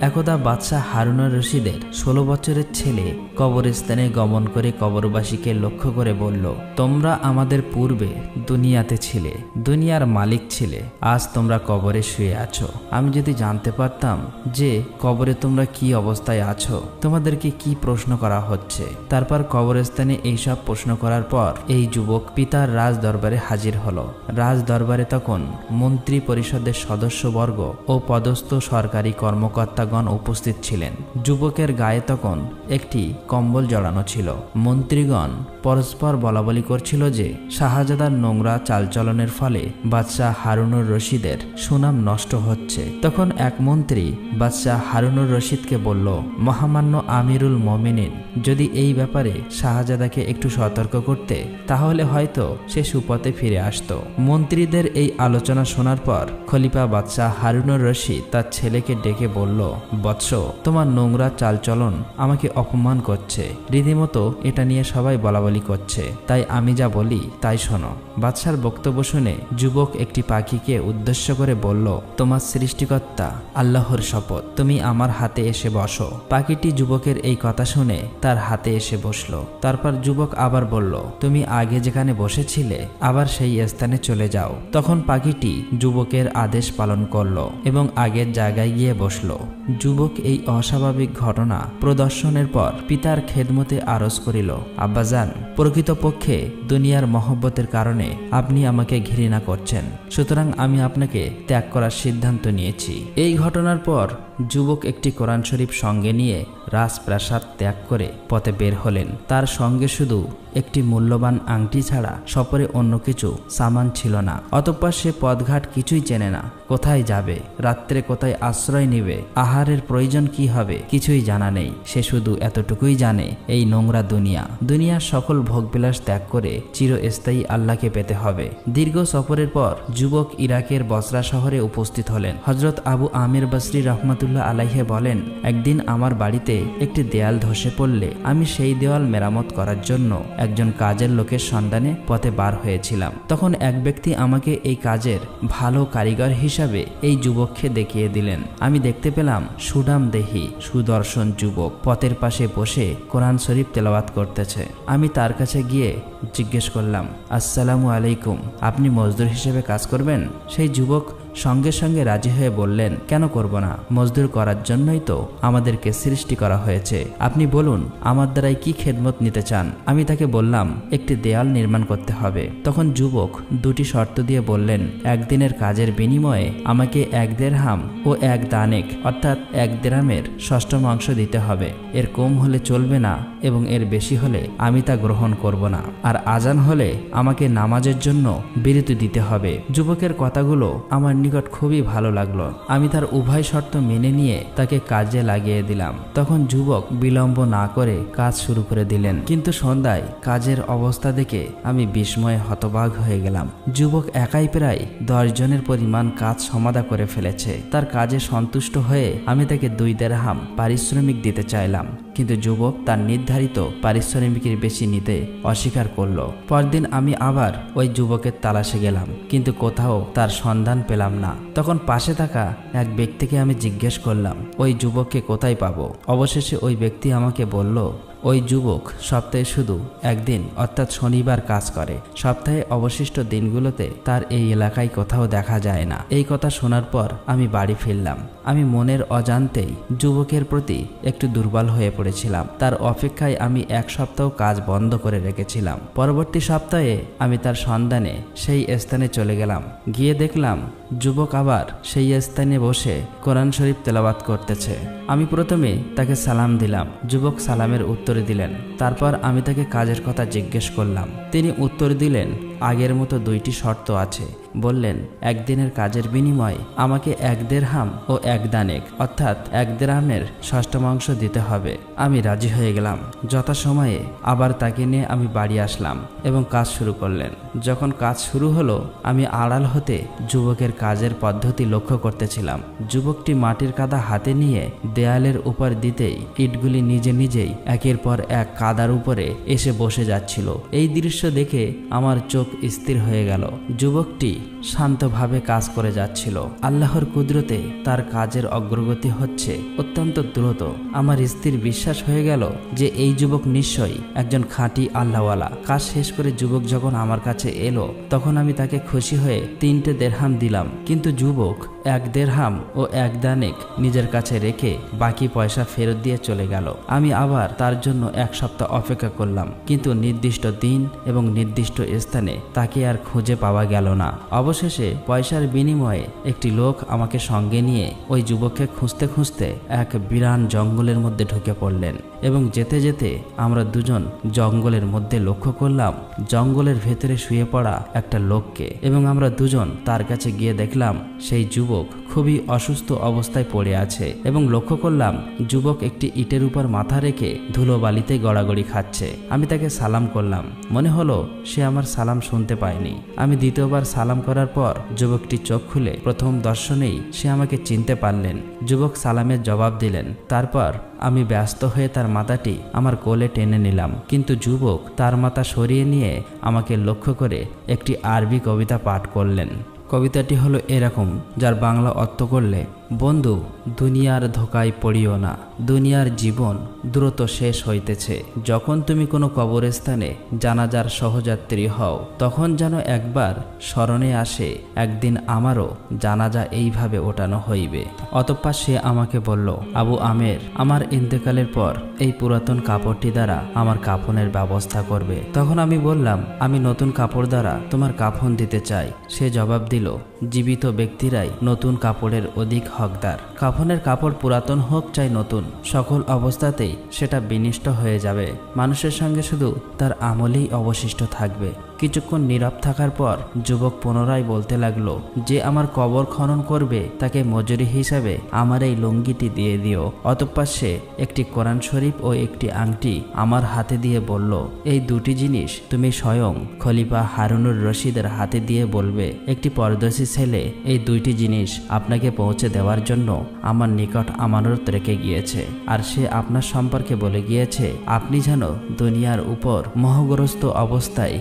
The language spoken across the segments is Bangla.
একদা বাদশাহ হারুনুর রশিদের ষোলো বছরের ছেলে কবরস্থানে গমন করে কবরবাসীকে লক্ষ্য করে বলল, তোমরা আমাদের পূর্বে দুনিয়াতে ছিলে, দুনিয়ার মালিক ছিলে, আজ তোমরা কবরে শুয়ে আছো। আমি যদি জানতে পারতাম যে কবরে তোমরা কি অবস্থায় আছো, তোমাদেরকে কি প্রশ্ন করা হচ্ছে? তারপর কবরস্থানে এইসব প্রশ্ন করার পর এই যুবক পিতার রাজ দরবারে হাজির হলো। রাজ দরবারে তখন মন্ত্রী পরিষদের সদস্যবর্গ ও পদস্থ সরকারি কর্মকর্তাগণ উপস্থিত ছিলেন। যুবকের গায়ে তখন একটি কম্বল জড়ানো ছিল। মন্ত্রীগণ পরস্পর বলাবলি করছিল যে, শাহজাদার নোংরা চালচলনের ফলে বাদশাহ হারুনুর রশিদের সুনাম নষ্ট হচ্ছে। তখন এক মন্ত্রী বাদশাহ হারুনুর রশিদকে বলল, মহামান্য আমিরুল মমিনিন, যদি এই ব্যাপারে শাহজাদাকে একটু সতর্ক করতে, তাহলে হয়তো সে সুপথে ফিরে আসত। মন্ত্রীদের এই আলোচনা শোনার পর খলিফা বাদশাহ হারুনুর রশিদ তার ছেলেকে ডেকে বলল বৎস, তোমার নোংরা চালচলন আমাকে অপমান করছে। রীতিমতো এটা নিয়ে সবাই বলাবলি করছে। তাই আমি যা বলি, তাই শোনো। বাদশার বক্তব্য শুনে যুবক একটি পাখিকে উদ্দেশ্য করে বলল, তোমার সৃষ্টিকর্তা আল্লাহর শপথ, তুমি আমার হাতে এসে বসো। পাখিটি যুবকের এই কথা শুনে তার হাতে এসে বসল। তারপর যুবক আবার বলল, তুমি আগে যেখানে বসেছিলে, আবার সেই স্থানে চলে যাও। তখন পাখিটি যুবকের আদেশ পালন করল এবং আগের জায়গায় গিয়ে বসল। যুবক এই অস্বাভাবিক ঘটনা প্রদর্শনের পর পিতার খেদমতে আরজ করিল, আব্বাজান, প্রকৃতপক্ষে দুনিয়ার মহব্বতের কারণে আপনি আমাকে ঘৃণা করছেন, সুতরাং আমি আপনাকে ত্যাগ করার সিদ্ধান্ত নিয়েছি। এই ঘটনার পর যুবক একটি কোরআন শরীফ সঙ্গে নিয়ে রাজপ্রাসাদ ত্যাগ করে পথে বের হলেন। তার সঙ্গে শুধু একটি মূল্যবান আংটি ছাড়া সপরে অন্য কিছু সামান ছিল না। অতঃপর সে পথঘাট কিছুই চেনে না। কোথায় যাবে? রাত্রে কোথায় আশ্রয় নিবে? আহারের প্রয়োজন কি হবে? কিছুই জানা নেই। সে শুধু এতটুকুই জানে, এই নোংরা দুনিয়া। দুনিয়ার সকল ভোগবিলাস ত্যাগ করে চিরস্থায়ী আল্লাহকে পেতে হবে। দীর্ঘ সফরের পর যুবক ইরাকের বসরা শহরে উপস্থিত হলেন। হজরত আবু আমির বসরি রহমতুল্লাহ আলাইহে বলেন, একদিন আমার বাড়িতে একটি দেয়াল ধসে পড়লে আমি সেই দেওয়াল মেরামত করার জন্য একজন কাজের লোকের সন্ধানে পথে বার হয়েছিলাম। তখন এক ব্যক্তি আমাকে এই কাজের ভালো কারিগর হিসাবে এই যুবককে দেখিয়ে দিলেন। আমি দেখতে পেলাম সুডাম দেহি, সুদর্শন যুবক। পথের পাশে বসে কোরআন শরীফ তেলাওয়াত করতেছে। আমি তার কাছে গিয়ে জিজ্ঞেস করলাম, আসসালামু আলাইকুম, আপনি মজদুর হিসেবে কাজ করবেন? সেই যুবক সঙ্গে সঙ্গে রাজি হয়ে বললেন, কেন করব না? মজদুর করার জন্যই তো আমাদেরকে সৃষ্টি করা হয়েছে। আপনি বলুন, আমার দ্বারাই কি খেদমত নিতে চান? আমি তাকে বললাম, একটি দেয়াল নির্মাণ করতে হবে। তখন যুবক দুটি শর্ত দিয়ে বললেন, একদিনের কাজের বিনিময়ে আমাকে এক দেড়হাম ও এক দানেক, অর্থাৎ এক দেরামের ষষ্ঠম অংশ দিতে হবে। এর কম হলে চলবে না। এবং এর বেশি হলে আমি তা গ্রহণ করব না। আর আজান হলে আমাকে নামাজের জন্য বিরতি দিতে হবে। যুবকের কথাগুলো আমার নিকট খুবই ভালো লাগল। আমি তার উভয় শর্ত মেনে নিয়ে তাকে কাজে লাগিয়ে দিলাম। তখন যুবক বিলম্ব না করে কাজ শুরু করে দিলেন। কিন্তু সন্ধ্যায় কাজের অবস্থা দেখে আমি বিস্ময়ে হতবাগ হয়ে গেলাম। যুবক একাই প্রায় দশ জনের পরিমাণ কাজ সমাধা করে ফেলেছে। তার কাজে সন্তুষ্ট হয়ে আমি তাকে দুই দেড়হাম পারিশ্রমিক দিতে চাইলাম। কিন্তু যুবক তার নির্ধারিত পারিশ্রমিকের বেশি নিতে অস্বীকার করল। পরদিন আমি আবার ওই যুবকের তালাশে গেলাম, কিন্তু কোথাও তার সন্ধান পেলাম না। তখন পাশে থাকা এক ব্যক্তিকে আমি জিজ্ঞেস করলাম, ওই যুবককে কোথায় পাবো? অবশেষে ওই ব্যক্তি আমাকে বলল, ওই যুবক সপ্তাহে শুধু একদিন, অর্থাৎ শনিবার কাজ করে। সপ্তাহে অবশিষ্ট দিনগুলোতে তার এই এলাকায় কোথাও দেখা যায় না। এই কথা শোনার পর আমি বাড়ি ফিরলাম। আমি মনের অজান্তেই যুবকের প্রতি একটু দুর্বল হয়ে পড়েছিলাম। তার অপেক্ষায় আমি এক সপ্তাহ কাজ বন্ধ করে রেখেছিলাম। পরবর্তী সপ্তাহে আমি তার সন্ধানে সেই স্থানে চলে গেলাম। গিয়ে দেখলাম যুবক আবার সেই স্থানে বসে কোরআন শরীফ তেলাবাত করতেছে। আমি প্রথমে তাকে সালাম দিলাম। যুবক সালামের উত্তরে দিলেন। তারপর আমি তাকে কাজের কথা জিজ্ঞেস করলাম। তিনি উত্তর দিলেন, আগের মতো দুইটি শর্ত আছে। বললেন, একদিনের কাজের বিনিময়ে আমাকে এক দেড়হাম ও এক দানেক, অর্থাৎ এক দেড়হামের ষষ্ঠমাংশ দিতে হবে। আমি রাজি হয়ে গেলাম। যথাসময়ে আবার তাকে নিয়ে আমি বাড়ি আসলাম এবং কাজ শুরু করলেন। যখন কাজ শুরু হলো, আমি আড়াল হতে যুবকের কাজের পদ্ধতি লক্ষ্য করতেছিলাম। যুবকটি মাটির কাদা হাতে নিয়ে দেয়ালের উপর দিতেই ইটগুলি নিজে নিজেই একের পর এক কাদার উপরে এসে বসে যাচ্ছিল। এই দৃশ্য দেখে আমার চোখ স্থির হয়ে গেল। যুবকটি শান্তভাবে কাজ করে যাচ্ছিল। আল্লাহর কুদরতে তার কাজের অগ্রগতি হচ্ছে অত্যন্ত দ্রুত। আমার স্ত্রীর বিশ্বাস হয়ে গেল যে এই যুবক নিশ্চয়ই একজন খাঁটি আল্লাহওয়ালা। কাজ শেষ করে যুবক যখন আমার কাছে এলো, তখন আমি তাকে খুশি হয়ে তিনটে দেড়হাম দিলাম। কিন্তু যুবক এক দেড়হাম ও এক দানেক নিজের কাছে রেখে বাকি পয়সা ফেরত দিয়ে চলে গেল। আমি আবার তার জন্য এক সপ্তাহ অপেক্ষা করলাম, কিন্তু নির্দিষ্ট দিন এবং নির্দিষ্ট স্থানে তাকে আর খুঁজে পাওয়া গেল না। অবশেষে পয়সার বিনিময়ে একটি লোক আমাকে সঙ্গে নিয়ে ওই যুবককে খুঁজতে খুঁজতে এক বিরান জঙ্গলের মধ্যে ঢুকে পড়লেন এবং যেতে যেতে আমরা দুজন জঙ্গলের মধ্যে লক্ষ্য করলাম, জঙ্গলের ভেতরে শুয়ে পড়া একটা লোককে এবং আমরা দুজন তার কাছে গিয়ে দেখলাম, সেই যুবক খুবই অসুস্থ অবস্থায় পড়ে আছে এবং লক্ষ্য করলাম যুবক একটি ইটের উপর মাথা রেখে ধুলোবালিতে গড়াগড়ি খাচ্ছে। আমি তাকে সালাম করলাম। মনে হলো সে আমার সালাম শুনতে পায়নি। আমি দ্বিতীয়বার সালাম করার পর যুবকটি চোখ খুলে প্রথম দর্শনেই সে আমাকে চিনতে পারলেন। যুবক সালামের জবাব দিলেন। তারপর আমি ব্যস্ত হয়ে তার মাথাটি আমার কোলে টেনে নিলাম। কিন্তু যুবক তার মাথা সরিয়ে নিয়ে আমাকে লক্ষ্য করে একটি আরবি কবিতা পাঠ করলেন। কবিতাটি হলো এরকম যার বাংলা অর্থ করলে বন্ধু, দুনিয়ার ধোকায় পড়িও না। দুনিয়ার জীবন দ্রুত শেষ হইতেছে। যখন তুমি কোনো কবরস্থানে জানাজার সহযাত্রী হও, তখন যেন একবার স্মরণে আসে, একদিন আমারও জানাজা এইভাবে ওঠানো হইবে। অতঃপর সে আমাকে বলল, আবু আমের, আমার ইন্তেকালের পর এই পুরাতন কাপড়টি দ্বারা আমার কাফনের ব্যবস্থা করবে। তখন আমি বললাম, আমি নতুন কাপড় দ্বারা তোমার কাফন দিতে চাই। সে জবাব দিল, জীবিত ব্যক্তিরাই নতুন কাপড়ের অধিক হকদার। কাফনের কাপড় পুরাতন হোক চাই নতুন, সকল অবস্থাতেই সেটা বিনিষ্ট হয়ে যাবে। মানুষের সঙ্গে শুধু তার আমলেই অবশিষ্ট থাকবে। কিছুক্ষণ নীরব থাকার পর যুবক পুনরায় বলতে লাগল, যে আমার কবর খনন করবে, তাকে মজুরি হিসাবে আমার এই লুঙ্গিটি দিয়ে দিও। অতঃপর সে একটি কোরআন শরীফ ও একটি আংটি আমার হাতে দিয়ে বলল, এই দুটি জিনিস তুমি স্বয়ং খলিফা হারুনুর রশিদের হাতে দিয়ে বলবে। একটি পরদর্শী ছেলে এই দুইটি জিনিস আপনাকে পৌঁছে দেওয়ার জন্য আমার নিকট আমানত রেখে গিয়েছে। আর সে আপনার সম্পর্কে বলে গিয়েছে, আপনি যেন দুনিয়ার উপর মোহগ্রস্ত অবস্থায়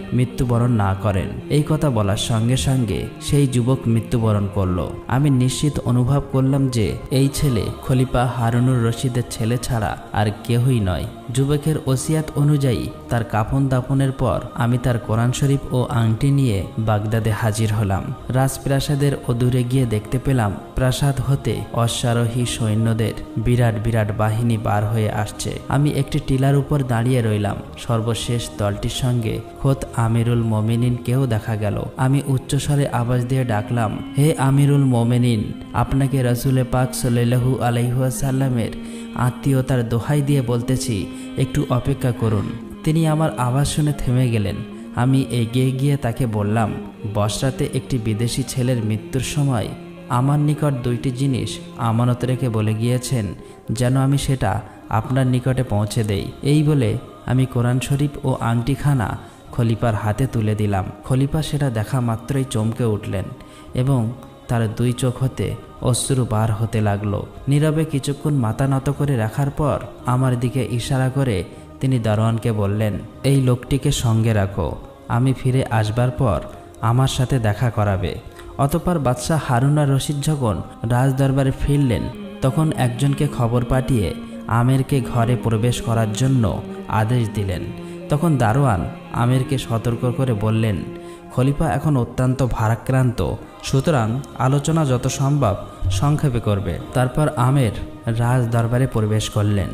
মৃত্যুবরণ না করেন। এই কথা বলার সঙ্গে সঙ্গে সেই যুবক মৃত্যুবরণ করল। আমি নিশ্চিত অনুভব করলাম যে, এই ছেলে খলিফা হারুনুর রশিদের ছেলে ছাড়া আর কেহই নয়। যুবকের ওসিয়াত অনুযায়ী তার কাফন দাফনের পর আমি তার কোরআন শরীফ ও আংটি নিয়ে বাগদাদে হাজির হলাম। রাজপ্রাসাদের অদূরে গিয়ে দেখতে পেলাম প্রাসাদ হতে অশ্বারোহী সৈন্যদের বিরাট বিরাট বাহিনী বার হয়ে আসছে। আমি একটি টিলার উপর দাঁড়িয়ে রইলাম। সর্বশেষ দলটির সঙ্গে খোদ আমিরুল মোমেনিনকেও দেখা গেল। আমি উচ্চস্বরে আওয়াজ দিয়ে ডাকলাম, হে আমিরুল মোমেনিন, আপনাকে রসুলে পাক সাল্লাহু আলাইহাসাল্লামের আত্মীয়তার দোহাই দিয়ে বলতেছি একটু অপেক্ষা করুন। তিনি আমার আওয়াজ শুনে থেমে গেলেন। আমি এগিয়ে গিয়ে তাকে বললাম, বসরাতে একটি বিদেশি ছেলের মৃত্যুর সময় আমার নিকট দুইটি জিনিস আমানত রেখে বলে গিয়েছেন, যেন আমি সেটা আপনার নিকটে পৌঁছে দেই। এই বলে আমি কোরআন শরীফ ও আংটিখানা খলিফার হাতে তুলে দিলাম। খলিফা সেটা দেখা মাত্রই চমকে উঠলেন এবং তার দুই চোখ হতে অশ্রু বার হতে লাগল। নীরবে কিছুক্ষণ মাথা নত করে রাখার পর আমার দিকে ইশারা করে তিনি দারোয়ানকে বললেন, এই লোকটিকে সঙ্গে রাখো। আমি ফিরে আসবার পর আমার সাথে দেখা করাবে। অতপর বাদশাহ হারুনা রশিদ যখন রাজদরবারে ফিরলেন, তখন একজনকে খবর পাঠিয়ে আমেরকে ঘরে প্রবেশ করার জন্য আদেশ দিলেন। তখন দারোয়ান আমেরকে সতর্ক করে বললেন খলিফা এখন অত্যন্ত ভারাক্রান্ত। সুতরাং আলোচনা যত সম্ভব সংক্ষেপে করবে। তারপর আমের রাজ দরবারে প্রবেশ করলেন।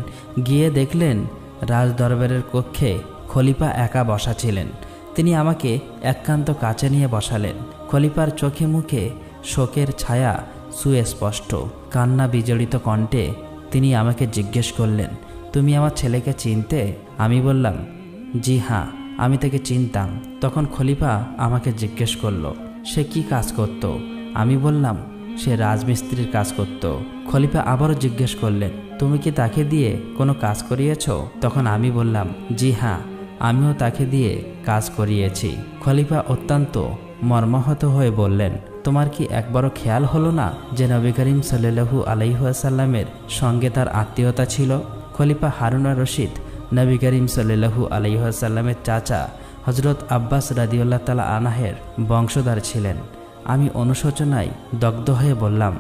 গিয়ে দেখলেন রাজ দরবারের কক্ষে খলিফা একা বসা ছিলেন। তিনি আমাকে একান্ত কাছে নিয়ে বসালেন। খলিফার চোখে মুখে শোকের ছায়া সুস্পষ্ট। কান্না বিজড়িত কণ্ঠে তিনি আমাকে জিজ্ঞেস করলেন, তুমি আমার ছেলেকে চিনতে? আমি বললাম, জি হ্যাঁ। আমি তাকে চিনতাম। তখন খলিফা আমাকে জিজ্ঞেস করল, সে কি কাজ করত? আমি বললাম, সে রাজমিস্ত্রির কাজ করত। খলিফা আবারও জিজ্ঞেস করলেন, তুমি কি তাকে দিয়ে কোনো কাজ করিয়েছ? তখন আমি বললাম, জি হ্যাঁ আমিও তাকে দিয়ে কাজ করিয়েছি। খলিফা অত্যন্ত মর্মাহত হয়ে বললেন, তোমার কি একবারও খেয়াল হলো না যে নবী করিম সাল্লু আলাইহাসাল্লামের সঙ্গে তার আত্মীয়তা ছিল? খলিফা হারুনা রশিদ নবী করিম সাল্লু আলাইহাসাল্লামের চাচা হজরত আব্বাস রাদিউল্লাহ তালা আনাহের বংশধর ছিলেন। আমি অনুশোচনায় দগ্ধ হয়ে বললাম,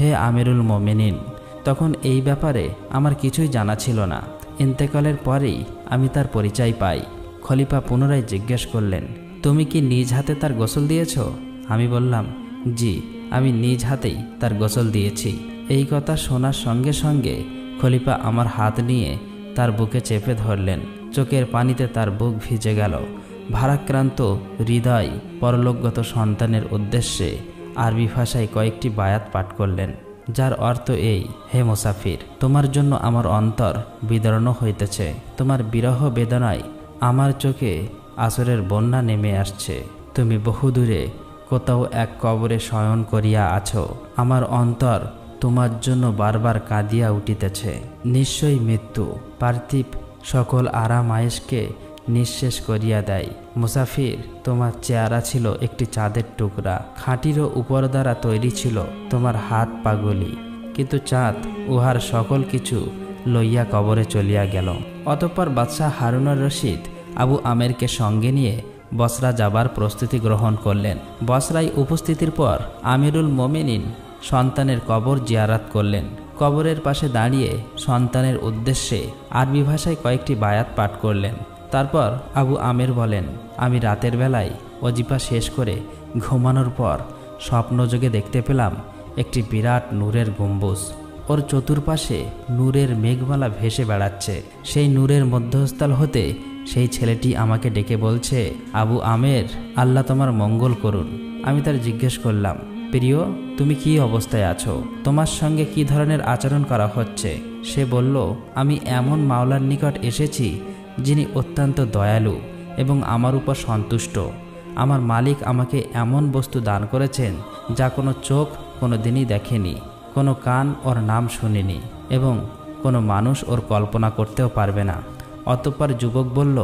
হে আমিরুল মোমেনিন, তখন এই ব্যাপারে আমার কিছুই জানা ছিল না। ইন্তেকালের পরেই আমি তার পরিচয় পাই। খলিফা পুনরায় জিজ্ঞেস করলেন, তুমি কি নিজ হাতে তার গোসল দিয়েছ? আমি বললাম, জি, আমি নিজ হাতেই তার গোসল দিয়েছি। এই কথা শোনার সঙ্গে সঙ্গে খলিফা আমার হাত নিয়ে তার বুকে চেপে ধরলেন। চোখের পানিতে তার বুক ভিজে গেল। ভারাক্রান্ত হৃদয় পরলোকগত সন্তানের উদ্দেশ্যে আরবি ভাষায় কয়েকটি বায়াত পাঠ করলেন, যার অর্থ এই, হে মুসাফির, তোমার জন্য আমার অন্তর বিদরণ হইতেছে। তোমার বিরহ বেদনায় আমার চোখে আসরের বন্যা নেমে আসছে। তুমি বহুদূরে কোথাও এক কবরে শয়ন করিয়া আছো। আমার অন্তর তোমার জন্য বারবার কাঁদিয়া উঠিতেছে। নিশ্চয়ই মৃত্যু। পার্থিব সকল আরাম আয়েসকে নিঃশেষ করিয়া দেয়। মুসাফির, তোমার চেহারা ছিল একটি চাঁদের টুকরা। খাঁটিরও উপর দ্বারা তৈরি ছিল তোমার হাত পাগলি। কিন্তু চাঁদ উহার সকল কিছু লইয়া কবরে চলিয়া গেল। অতঃপর বাদশাহ হারুনার রশিদ আবু আমেরকে সঙ্গে নিয়ে বসরা যাবার প্রস্তুতি গ্রহণ করলেন। বসরায় উপস্থিতির পর আমিরুল মোমিনিন সন্তানের কবর জিয়ারাত করলেন। কবরের পাশে দাঁড়িয়ে সন্তানের উদ্দেশ্যে আরবি ভাষায় কয়েকটি বায়াত পাঠ করলেন। তারপর আবু আমের বলেন, আমি রাতের বেলায় অজিপা শেষ করে ঘুমানোর পর স্বপ্নযোগে দেখতে পেলাম একটি বিরাট নূরের গম্বুজ। ওর চতুর্পাশে নূরের মেঘমালা ভেসে বেড়াচ্ছে। সেই নূরের মধ্যস্থল হতে সেই ছেলেটি আমাকে ডেকে বলছে, আবু আমের, আল্লাহ তোমার মঙ্গল করুন। আমি তার জিজ্ঞেস করলাম প্রিয়, তুমি কি অবস্থায় আছো? তোমার সঙ্গে কি ধরনের আচরণ করা হচ্ছে? সে বলল, আমি এমন মাওলার নিকট এসেছি যিনি অত্যন্ত দয়ালু এবং আমার উপর সন্তুষ্ট। আমার মালিক আমাকে এমন বস্তু দান করেছেন যা কোনো চোখ কোনো দিনই দেখেনি, কোনো কান ওর নাম শুনিনি এবং কোনো মানুষ ওর কল্পনা করতেও পারবে না। অতঃপর যুবক বলল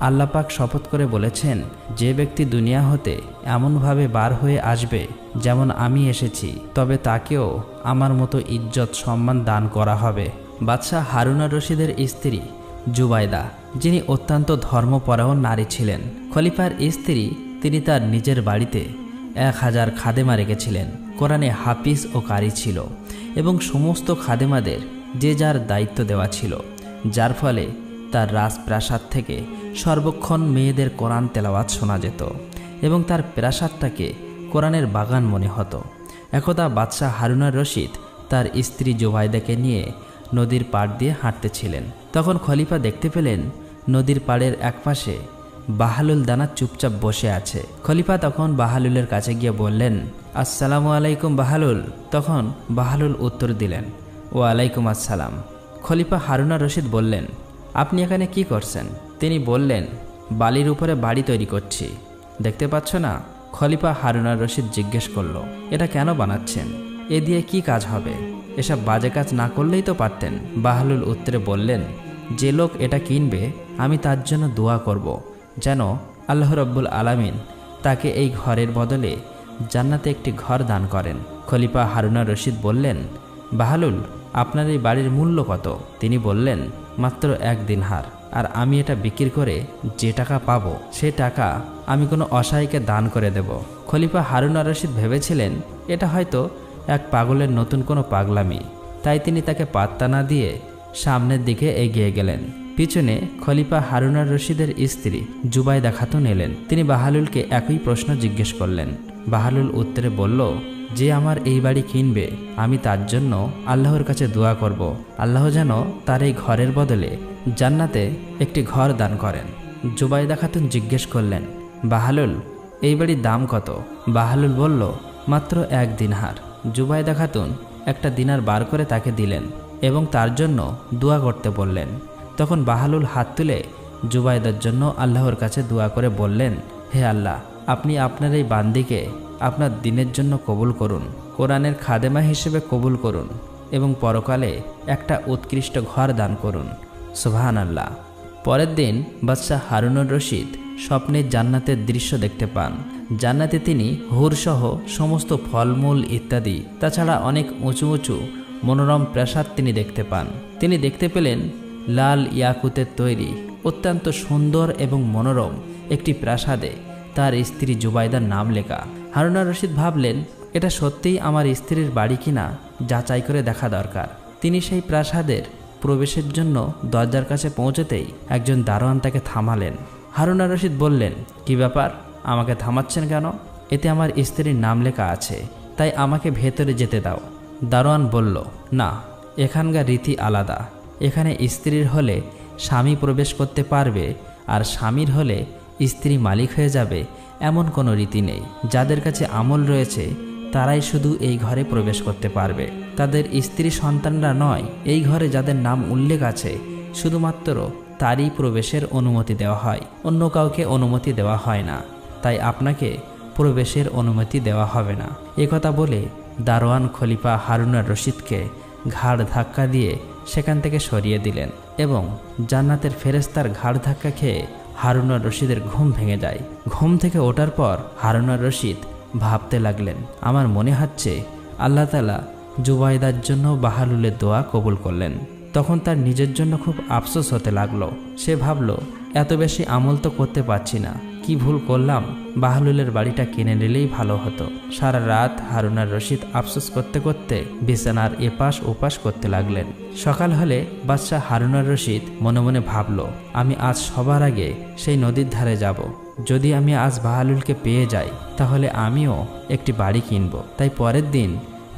আল্লাপাক শপথ করে বলেছেন, যে ব্যক্তি দুনিয়া হতে এমনভাবে বার হয়ে আসবে, যেমন আমি এসেছি, তবে তাকেও আমার মতো ইজ্জত সম্মান দান করা হবে। বাদশাহ হারুনা রশিদের স্ত্রী জুবাইদা, যিনি অত্যন্ত ধর্মপরায়ণ নারী ছিলেন। খলিফার স্ত্রী তিনি তার নিজের বাড়িতে এক হাজার খাদেমা রেখেছিলেন। কোরআনে হাফিজ ও কারি ছিল এবং সমস্ত খাদেমাদের যে যার দায়িত্ব দেওয়া ছিল, যার ফলে তার রাজপ্রাসাদ থেকে সর্বক্ষণ মেয়েদের কোরআন তেলাওয়াত শোনা যেত এবং তার প্রাসাদটাকে কোরআনের বাগান মনে হতো। একদা বাদশাহ হারুনার রশিদ তার স্ত্রী জোবাইদাকে নিয়ে নদীর পাড় দিয়ে হাঁটতেছিলেন তখন খলিফা দেখতে পেলেন নদীর পাড়ের একপাশে বাহালুল দানা চুপচাপ বসে আছে। খলিফা তখন বাহালুলের কাছে গিয়ে বললেন, আসসালামু আলাইকুম বাহালুল। তখন বাহালুল উত্তর দিলেন ও আলাইকুম আসসালাম। খলিফা হারুনা রশিদ বললেন, আপনি এখানে কি করছেন? তিনি বললেন, বালির উপরে বাড়ি তৈরি করছি। দেখতে পাচ্ছ না? খলিফা হারুনার রশিদ জিজ্ঞেস করল, এটা কেন বানাচ্ছেন? এ দিয়ে কি কাজ হবে? এসব বাজে কাজ না করলেই তো পারতেন। বাহালুল উত্তরে বললেন, যে লোক এটা কিনবে, আমি তার জন্য দোয়া করব। যেন আল্লাহ রব্বুল আলামিন তাকে এই ঘরের বদলে জান্নাতে একটি ঘর দান করেন। খলিফা হারুনা রশিদ বললেন, বাহালুল, আপনার এই বাড়ির মূল্য কত? তিনি বললেন, মাত্র এক দিন হার আর আমি এটা বিক্রি করে যে টাকা পাবো সে টাকা আমি কোনো অসহায়কে দান করে দেব। খলিফা হারুনা রশিদ ভেবেছিলেন এটা হয়তো এক পাগলের নতুন কোনো পাগলামি। তাই তিনি তাকে পাত্তা না দিয়ে সামনের দিকে এগিয়ে গেলেন। পিছনে খলিফা হারুনার রশিদের স্ত্রী জুবাইদা খাতুন এলেন। তিনি বাহালুলকে একই প্রশ্ন জিজ্ঞেস করলেন। বাহালুল উত্তরে বলল যে আমার এই বাড়ি কিনবে, আমি তার জন্য আল্লাহর কাছে দোয়া করব। আল্লাহ যেন তার এই ঘরের বদলে জান্নাতে একটি ঘর দান করেন। জুবাইদা খাতুন জিজ্ঞেস করলেন, বাহালুল, এই বাড়ির দাম কত? বাহালুল বলল, মাত্র এক দিনহার। জুবাইদা খাতুন একটা দিনার বার করে তাকে দিলেন এবং তার জন্য দোয়া করতে বললেন। তখন বাহালুল হাত তুলে জুবাইদার জন্য আল্লাহর কাছে দোয়া করে বললেন, হে আল্লাহ আপনি আপনার এই বান্দিকে আপনার দিনের জন্য কবুল করুন, কোরআনের খাদেমা হিসেবে কবুল করুন এবং পরকালে একটা উৎকৃষ্ট ঘর দান করুন। সুবহান আল্লাহ পরের দিন বাদশাহ হারুনুর রশিদ স্বপ্নে জান্নাতের দৃশ্য দেখতে পান। জান্নাতে তিনি হুরসহ সমস্ত ফলমূল ইত্যাদি, তাছাড়া অনেক উঁচু উঁচু মনোরম প্রাসাদ তিনি দেখতে পান। তিনি দেখতে পেলেন লাল ইয়াকুতের তৈরি অত্যন্ত সুন্দর এবং মনোরম একটি প্রাসাদে তার স্ত্রী জুবাইদার নাম লেখা। হারুনা রশিদ ভাবলেন, এটা সত্যিই আমার স্ত্রীর বাড়ি কিনা, যাচাই করে দেখা দরকার। তিনি সেই প্রাসাদের প্রবেশের জন্য দরজার কাছে পৌঁছতেই একজন দারোয়ান তাকে থামালেন। হারুনা রশিদ বললেন, কি ব্যাপার? আমাকে থামাচ্ছেন কেন? এতে আমার স্ত্রীর নাম লেখা আছে, তাই আমাকে ভেতরে যেতে দাও। দারোয়ান বলল, না, এখানকার রীতি আলাদা। এখানে স্ত্রীর হলে স্বামী প্রবেশ করতে পারবে আর স্বামীর হলে স্ত্রী মালিক হয়ে যাবে এমন কোনো রীতি নেই। যাদের কাছে আমল রয়েছে, তারাই শুধু এই ঘরে প্রবেশ করতে পারবে। তাদের স্ত্রী সন্তানরা নয়, এই ঘরে যাদের নাম উল্লেখ আছে, শুধুমাত্র তারই প্রবেশের অনুমতি দেওয়া হয়। অন্য কাউকে অনুমতি দেওয়া হয় না। তাই আপনাকে প্রবেশের অনুমতি দেওয়া হবে না। কথা বলে দারোয়ান খলিফা হারুনার রশিদকে ঘাড় ধাক্কা দিয়ে সেখান থেকে সরিয়ে দিলেন এবং জান্নাতের ফেরেস্তার ঘাড় ধাক্কা খেয়ে হারুনার রশিদের ঘুম ভেঙে যায়। ঘুম থেকে ওঠার পর হারুনার রশিদ ভাবতে লাগলেন, আমার মনে হচ্ছে আল্লাহ তালা জুবাইদার জন্য বাহালুলের দোয়া কবুল করলেন। তখন তার নিজের জন্য খুব আফসোস হতে লাগল। সে ভাবল, এত বেশি আমল তো করতে পারছি না। কি ভুল করলাম? বাহলুলের বাড়িটা কিনে নিলেই ভালো হতো। সারা রাত হারুনার রশিদ আফসোস করতে করতে বিছানার এপাশ ওপাশ করতে লাগলেন। সকাল হলে বাদশাহ হারুনার রশিদ মনে মনে ভাবল, আমি আজ সবার আগে সেই নদীর ধারে যাব। যদি আমি আজ বাহালুলকে পেয়ে যাই, তাহলে আমিও একটি বাড়ি কিনব। তাই পরের দিন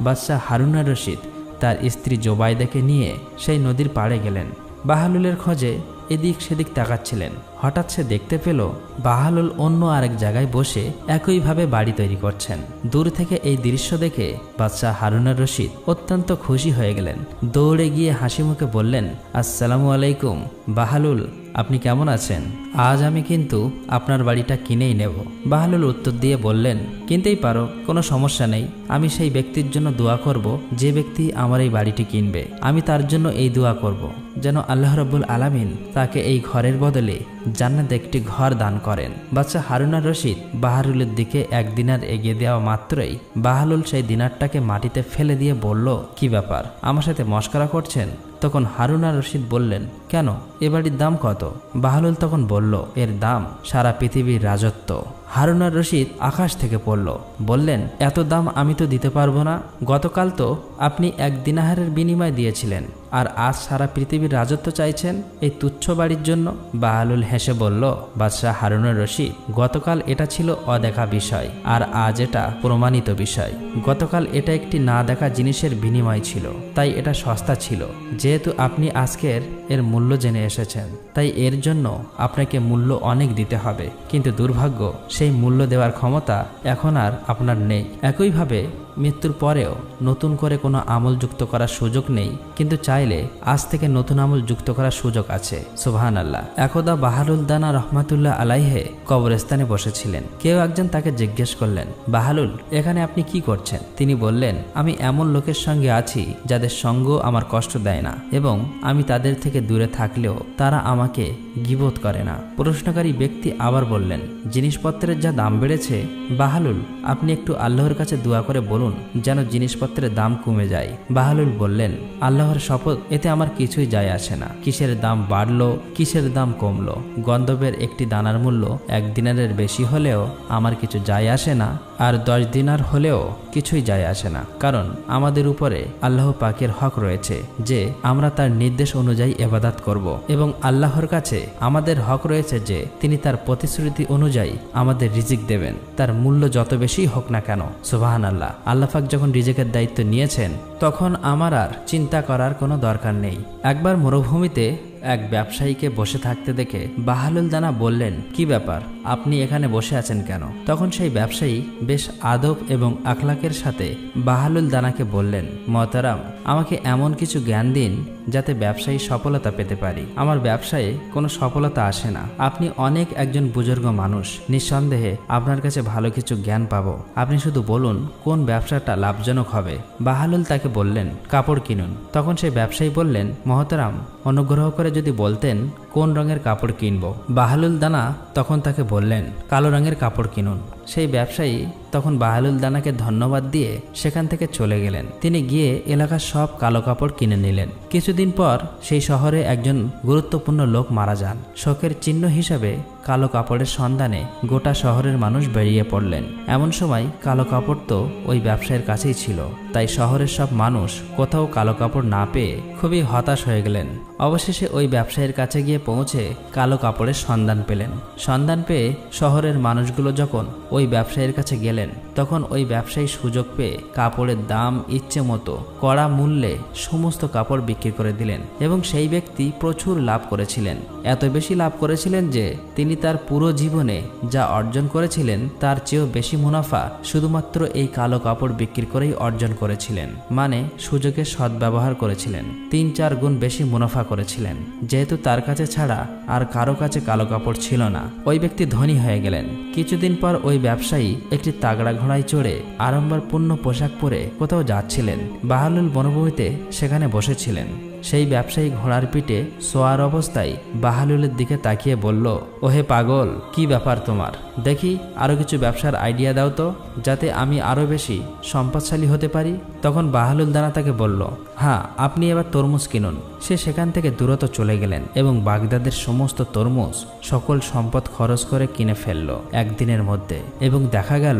বাদশাহ হারুনার রশিদ তার স্ত্রী জোবাইদাকে নিয়ে সেই নদীর পাড়ে গেলেন। বাহালুলের খোঁজে এদিক সেদিক তাকাচ্ছিলেন। হঠাৎ সে দেখতে পেল, বাহালুল অন্য আরেক জায়গায় বসে একইভাবে বাড়ি তৈরি করছেন। দূর থেকে এই দৃশ্য দেখে বাদশাহ হারুনার রশিদ অত্যন্ত খুশি হয়ে গেলেন। দৌড়ে গিয়ে হাসি মুখে বললেন, আসসালামু আলাইকুম, বাহালুল, আপনি কেমন আছেন? আজ আমি কিন্তু আপনার বাড়িটা কিনেই নেব। বাহালুল উত্তর দিয়ে বললেন, কিনতেই পারো, কোনো সমস্যা নেই। আমি সেই ব্যক্তির জন্য দোয়া করব, যে ব্যক্তি আমার এই বাড়িটি কিনবে। আমি তার জন্য এই দোয়া করব, যেন আল্লাহ রব্বুল আলামিন তাকে এই ঘরের বদলে জান্নাতে একটি ঘর দান করেন। বাচ্চা হারুনা রশিদ বাহারুলের দিকে এক দিনার এগিয়ে দেওয়া মাত্রই বাহালুল সেই দিনারটাকে মাটিতে ফেলে দিয়ে বলল, কি ব্যাপার, আমার সাথে মস্করা করছেন? তখন হারুনা রশিদ বললেন, কেন, এ বাড়ির দাম কত? বাহালুল তখন বলল এর দাম সারা পৃথিবীর রাজত্ব। হারুনার রশিদ আকাশ থেকে পড়ল। বললেন, এত দাম আমি তো দিতে পারব না। গতকাল তো আপনি এক দিনাহারের বিনিময় দিয়েছিলেন। আর আজ সারা পৃথিবীর রাজত্ব চাইছেন এই তুচ্ছ বাড়ির জন্য? বাহালুল হেসে বলল, বাদশাহ হারুনুর রশিদ, গতকাল এটা ছিল অদেখা বিষয়, আর আজ এটা প্রমাণিত বিষয়। গতকাল এটা একটি না দেখা জিনিসের বিনিময় ছিল, তাই এটা সস্তা ছিল। যেহেতু আপনি আজকের এর মূল্য জেনে এসেছেন, তাই এর জন্য আপনাকে মূল্য অনেক দিতে হবে। কিন্তু দুর্ভাগ্য সেই মূল্য দেওয়ার ক্ষমতা এখন আর আপনার নেই। একইভাবে মৃত্যুর পরেও নতুন করে কোনো আমল যুক্ত করার সুযোগ নেই, কিন্তু চাইলে আজ থেকে নতুন আমল যুক্ত করার সুযোগ আছে। সুবাহান আল্লাহ একদা বাহালুল দানা রহমাতুল্লাহ আলাইহে কবরস্থানে বসেছিলেন। কেউ একজন তাকে জিজ্ঞেস করলেন, বাহালুল, এখানে আপনি কি করছেন? তিনি বললেন, আমি এমন লোকের সঙ্গে আছি যাদের সঙ্গ আমার কষ্ট দেয় না এবং আমি তাদের থেকে দূরে থাকলেও তারা আমাকে গিবোধ করে না। প্রশ্নকারী ব্যক্তি আবার বললেন, জিনিসপত্রের যা দাম বেড়েছে, বাহালুল, আপনি একটু আল্লাহর কাছে দোয়া করে বলুন। যেন জিনিসপত্রের দাম কমে যায়। বাহালুল বললেন, আল্লাহর শপথ, এতে আমার কিছুই যায় আসে না। কিসের দাম বাড়লো, কিসের দাম কমলো? গন্ধবের একটি দানার মূল্য এক দিনারের বেশি হলেও আমার কিছু যায় আসে না, আর দশ দিনার হলেও কিছুই যায় আসে না, কারণ আমাদের উপরে আল্লাহ পাকের হক রয়েছে যে আমরা তার নির্দেশ অনুযায়ী এবাদাত করব এবং আল্লাহর কাছে আমাদের হক রয়েছে যে তিনি তার প্রতিশ্রুতি অনুযায়ী আমাদের রিজিক দেবেন। তার মূল্য যত বেশি হোক না কেন সুবাহান আল্লাহ আল্লাহাক যখন রিজিকের দায়িত্ব নিয়েছেন, তখন আমার আর চিন্তা করার কোনো দরকার নেই। একবার মরুভূমিতে এক ব্যবসায়ীকে বসে থাকতে দেখে বাহালুল দানা বললেন, কি ব্যাপার? আপনি এখানে বসে আছেন কেন? তখন সেই ব্যবসায়ী বেশ আদব এবং আখলাকের সাথে বাহালুল দানাকে বললেন মতারাম আমাকে এমন কিছু জ্ঞান দিন যাতে ব্যবসায়ী সফলতা পেতে পারি। আমার ব্যবসায়ে কোনো সফলতা আসে না। আপনি অনেক একজন বুজুর্গ মানুষ। নিঃসন্দেহে আপনার কাছে ভালো কিছু জ্ঞান পাব। আপনি শুধু বলুন, কোন ব্যবসাটা লাভজনক হবে? বাহালুল তাকে বললেন, কাপড় কিনুন। তখন সেই ব্যবসায়ী বললেন, মহতারাম, অনুগ্রহ করে যদি বলতেন কোন রঙের কাপড় কিনব? বাহালুল দানা তখন তাকে বললেন, কালো রঙের কাপড় কিনুন। সেই ব্যবসায়ী তখন বাহালুল দানাকে ধন্যবাদ দিয়ে সেখান থেকে চলে গেলেন। তিনি গিয়ে এলাকার সব কালো কাপড় কিনে নিলেন। কিছুদিন পর সেই শহরে একজন গুরুত্বপূর্ণ লোক মারা যান। শোকের চিহ্ন হিসাবে কালো কাপড়ের সন্ধানে গোটা শহরের মানুষ বেরিয়ে পড়লেন। এমন সময় কালো কাপড় তো ওই ব্যবসায়ীর কাছেই ছিল, তাই শহরের সব মানুষ কোথাও কালো কাপড় না পেয়ে খুবই হতাশ হয়ে গেলেন। অবশেষে ওই ব্যবসায়ীর কাছে গিয়ে পৌঁছে কালো কাপড়ের সন্ধান পেলেন। সন্ধান পেয়ে শহরের মানুষগুলো যখন ওই ব্যবসায়ীর কাছে গেলেন, তখন ওই ব্যবসায়ী সুযোগ পেয়ে কাপড়ের দাম, ইচ্ছে মতো, কড়া মূল্যে সমস্ত কাপড় বিক্রি করে দিলেন এবং সেই ব্যক্তি প্রচুর লাভ করেছিলেন। এত বেশি লাভ করেছিলেন যে তিনি তার পুরো জীবনে যা অর্জন করেছিলেন তার চেয়েও বেশি মুনাফা শুধুমাত্র এই কালো কাপড় বিক্রি করেই অর্জন করেছিলেন। মানে সুযোগের সদ্ব্যবহার করেছিলেন। তিন চার গুণ বেশি মুনাফা করেছিলেন। যেহেতু তার কাছে ছাড়া আর কারও কাছে কালো কাপড় ছিল না। ওই ব্যক্তি ধনী হয়ে গেলেন। কিছুদিন পর ওই ব্যবসায়ী একটি তাগড়া ঘোড়ায় চড়ে আড়ম্বরপূর্ণ পোশাক পরে কোথাও যাচ্ছিলেন। বাহালুল বনভূমিতে সেখানে বসেছিলেন। সেই ব্যবসায়ী ঘোড়ার পিঠে সোয়ার অবস্থায় বাহালুলের দিকে তাকিয়ে বলল, ওহে পাগল, কি ব্যাপার তোমার? দেখি আরও কিছু ব্যবসার আইডিয়া দাও তো, যাতে আমি আরও বেশি সম্পদশালী হতে পারি। তখন বাহালুল দানা তাকে বলল হ্যাঁ আপনি এবার তরমুজ কিনুন। সে সেখান থেকে দূরত চলে গেলেন এবং বাগদাদের সমস্ত তরমুজ সকল সম্পদ খরচ করে কিনে ফেলল একদিনের মধ্যে এবং দেখা গেল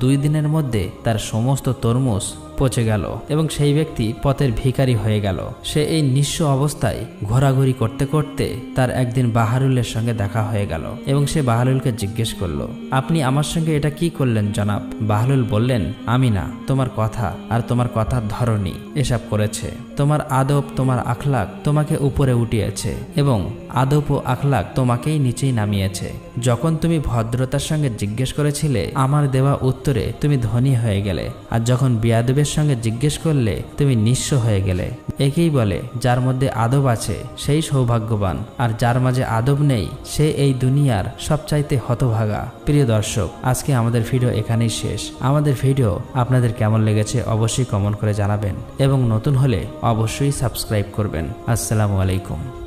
দুই দিনের মধ্যে তার সমস্ত তরমুজ পচে গেল এবং সেই ব্যক্তি পথের ভিখারি হয়ে গেল। সে এই নিঃস্ব অবস্থায় ঘোরাঘুরি করতে করতে তার একদিন বাহারুলের সঙ্গে দেখা হয়ে গেল এবং সে বাহারুলকে জিজ্ঞেস করল, আপনি আমার সঙ্গে এটা কি করলেন জনাব? বাহলুল বললেন, আমি না, তোমার কথা আর তোমার কথার ধরনই এসব করেছে। তোমার আদব, তোমার আখলাক তোমাকে উপরে উঠিয়েছে এবং আদব ও আখলাক তোমাকেই নিচেই নামিয়েছে। যখন তুমি ভদ্রতার সঙ্গে জিজ্ঞেস করেছিলে, আমার দেওয়া উত্তরে তুমি ধনী হয়ে গেলে। আর যখন বিয়াদবের সঙ্গে জিজ্ঞেস করলে, তুমি নিঃস্ব হয়ে গেলে। একেই বলে, যার মধ্যে আদব আছে, সেই সৌভাগ্যবান। আর যার মাঝে আদব নেই, সে এই দুনিয়ার সবচাইতে হতভাগা। প্রিয় দর্শক, আজকে আমাদের ভিডিও এখানেই শেষ। আমাদের ভিডিও আপনাদের কেমন লেগেছে অবশ্যই কমেন্ট করে জানাবেন এবং নতুন হলে অবশ্যই সাবস্ক্রাইব করবেন। আসসালামু আলাইকুম।